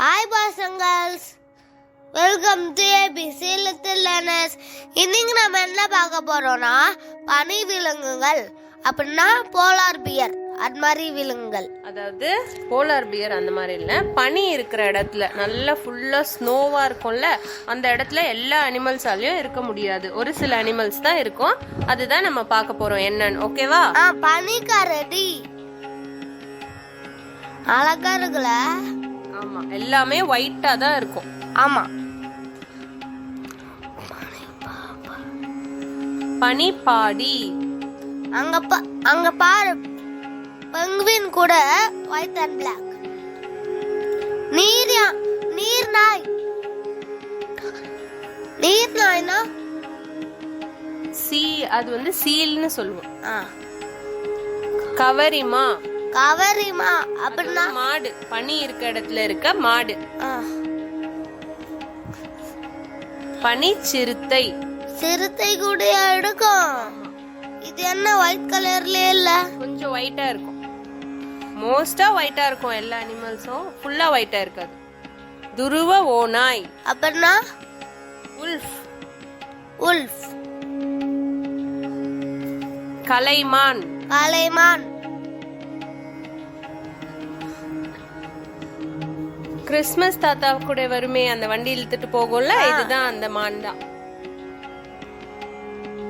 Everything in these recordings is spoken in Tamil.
Hi girls welcome to A B C little learners இன்னைக்கு நம்ம என்ன பார்க்க போறோம்னா பனி விலங்குகள். அப்படின்னா போலார் பியர் அது மாதிரி விலங்குகள். அதாவது போலார் பியர் அந்த மாதிரி இல்லை. பனி இருக்கிற இடத்துல நல்லா ஃபுல்லாக ஸ்னோவாக இருக்கும்ல அந்த இடத்துல எல்லா அனிமல்ஸாலையும் இருக்க முடியாது. ஒரு சில அனிமல்ஸ் தான் இருக்கும். அதுதான் நம்ம பார்க்க போறோம். என்னன்னு ஓகேவா ஆ பனிக்கரடி. அழகா இருக்குல்ல? ஆமா எல்லாமே ஒயிட்டா தான் இருக்கும். ஆமா. பனிப்பாடி. அங்க பா அங்க பாரு. பெங்குவின் கூட ஒயிட் அண்ட் பிளாக் நீர் நீர் நாய். நீர் நாய்னா? சீ அது வந்து சீல்னு சொல்லுவோம். கவரிமா. கவரிமா அப்படின்னா மாடு பனி இருக்க இடத்துல இருக்க மாடு. பனி சிறுத்தை. சிறுத்தை கூட எடுக்கும். இது என்ன ஒயிட் கலர்ல இல்ல? கொஞ்சம் ஒயிட்டா இருக்கும். மோஸ்டா ஒயிட்டா இருக்கும் எல்லா அனிமல்ஸும் ஃபுல்லா ஒயிட்டா இருக்காது. துருவ ஓநாய். அப்படின்னா? உல்ஃப் உல்ஃப் கலைமான். கலைமான். கிறிஸ்மஸ் தாத்தா கூட வருமே அந்த வண்டி இழுத்துட்டு போகும்ல? இதுதான் அந்த மான் தான்.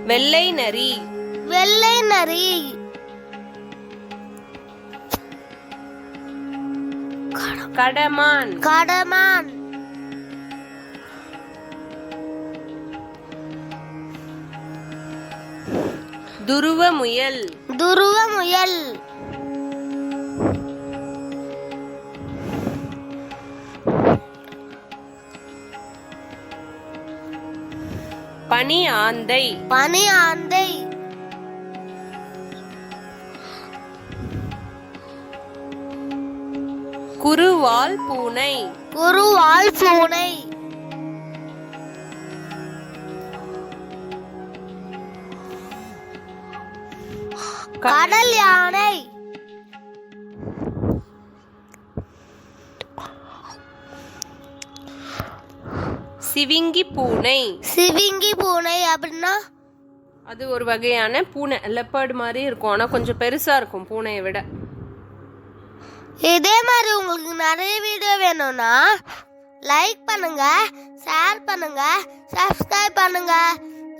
வெள்ளை நரி. வெள்ளை நரி. கடமான். கடமான். துருவ முயல். துருவ முயல். பனி ஆந்தை. பனி ஆந்தை. குருவால் பூனை. குருவால் பூனை. கடல் யானை. சிவிங்கி பூனை. சிவிங்கி பூனை அப்படின்னா? அது ஒரு வகையான பூனை. லெப்பர்டு மாதிரி இருக்கும். ஆனா கொஞ்சம் பெருசா இருக்கும் பூனையை விட. இதே மாதிரி உங்களுக்கு நிறைய வீடியோ வேணும்னா லைக் பண்ணுங்க ஷேர் பண்ணுங்க சப்ஸ்கிரைப் பண்ணுங்க.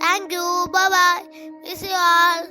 Thank you bye wish you all